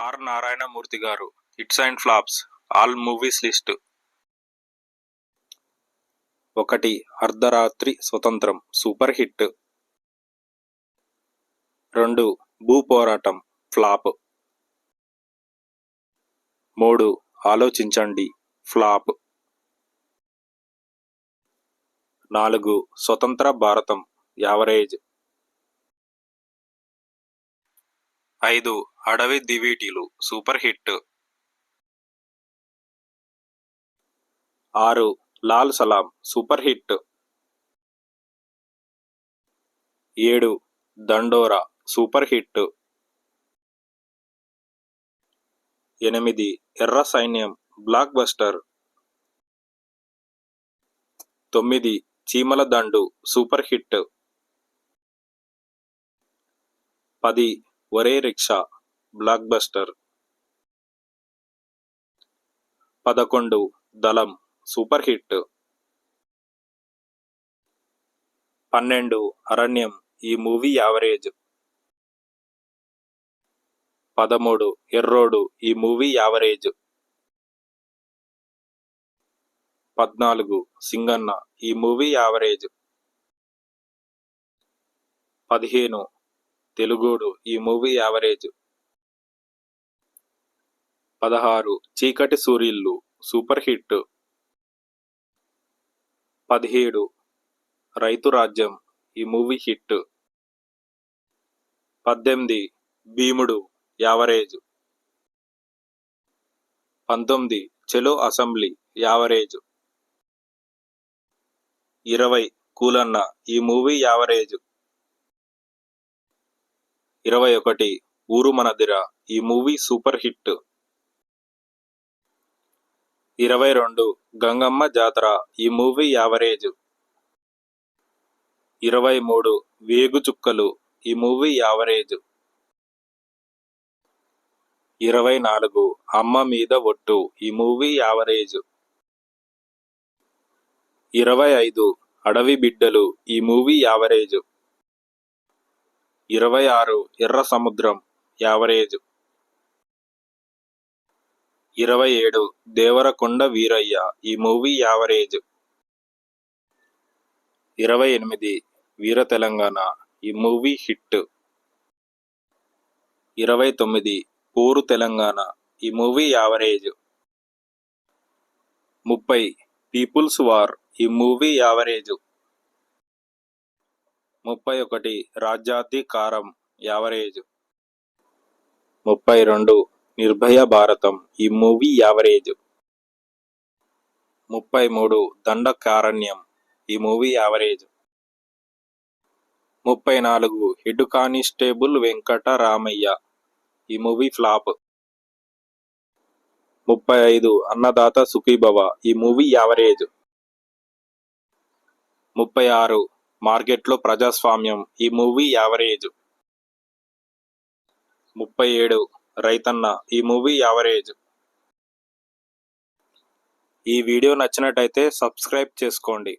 Are Narayanamurthy గారు. Hits and flops. All movies list. ఒకటి అర్ధరాత్రి స్వతంత్రం. Super hit. రెండు భూ పోరాటం. ఫ్లాప్. మూడు ఆలోచించండి. ఫ్లాప్. నాలుగు స్వతంత్ర భారతం. యావరేజ్. ఐదు అడవి దివీటీలు సూపర్ హిట్. ఆరు లాల్ సలాం సూపర్ హిట్. ఏడు దండోరా సూపర్ హిట్. ఎనిమిది ఎర్ర సైన్యం బ్లాక్ బస్టర్. తొమ్మిది చీమల దండు సూపర్ హిట్. పది ఒరే రిక్షా బ్లాక్ బస్టర్ పదకొండు దళం సూపర్ హిట్. పన్నెండు అరణ్యం ఈ మూవీ యావరేజ్. పదమూడు ఎర్రోడు ఈ మూవీ యావరేజ్. పద్నాలుగు సింగన్న ఈ మూవీ యావరేజ్. పదిహేను తెలుగోడు ఈ మూవీ యావరేజ్. పదహారు చీకటి సూర్యుళ్ళు సూపర్ హిట్. పదిహేడు రైతు రాజ్యం ఈ మూవీ హిట్. పద్దెనిమిది భీముడు యావరేజ్. పంతొమ్మిది చెలో అసెంబ్లీ యావరేజ్. ఇరవై కూలన్న ఈ మూవీ యావరేజ్. ఇరవై ఒకటి ఊరు మనదిర ఈ మూవీ సూపర్ హిట్. ఇరవై రెండు గంగమ్మ జాతర ఈ మూవీ యావరేజ్. ఇరవై మూడు వేగు చుక్కలు ఈ మూవీ యావరేజ్. ఇరవై నాలుగు అమ్మ మీద ఒట్టు ఈ మూవీ యావరేజ్. ఇరవై ఐదు అడవి బిడ్డలు ఈ మూవీ యావరేజ్. ఇరవై ఆరు ఎర్ర సముద్రం యావరేజ్. ఇరవై ఏడు దేవరకొండ వీరయ్య ఈ మూవీ యావరేజ్. ఇరవై ఎనిమిది వీర తెలంగాణ ఈ మూవీ హిట్. ఇరవై తొమ్మిది పోరు తెలంగాణ ఈ మూవీ యావరేజ్. ముప్పై పీపుల్స్ వార్ ఈ మూవీ యావరేజ్. ముప్పై ఒకటి రాజ్యాధికారం యావరేజ్. ముప్పై రెండు నిర్భయ భారతం ఈ మూవీ యావరేజ్. ముప్పై మూడు దండకారణ్యం ఈ మూవీ యావరేజ్. ముప్పై నాలుగు హెడ్ కానిస్టేబుల్ వెంకట రామయ్య ఈ మూవీ ఫ్లాప్. ముప్పై ఐదు అన్నదాత సుఖీభవ ఈ మూవీ యావరేజ్. ముప్పై ఆరు మార్కెట్లో ప్రజాస్వామ్యం. ఈ మూవీ యావరేజ్. ముప్పై ఏడు. రైతన్న. ఈ మూవీ యావరేజ్. ఈ వీడియో నచ్చినట్టయితే సబ్స్క్రైబ్ చేసుకోండి.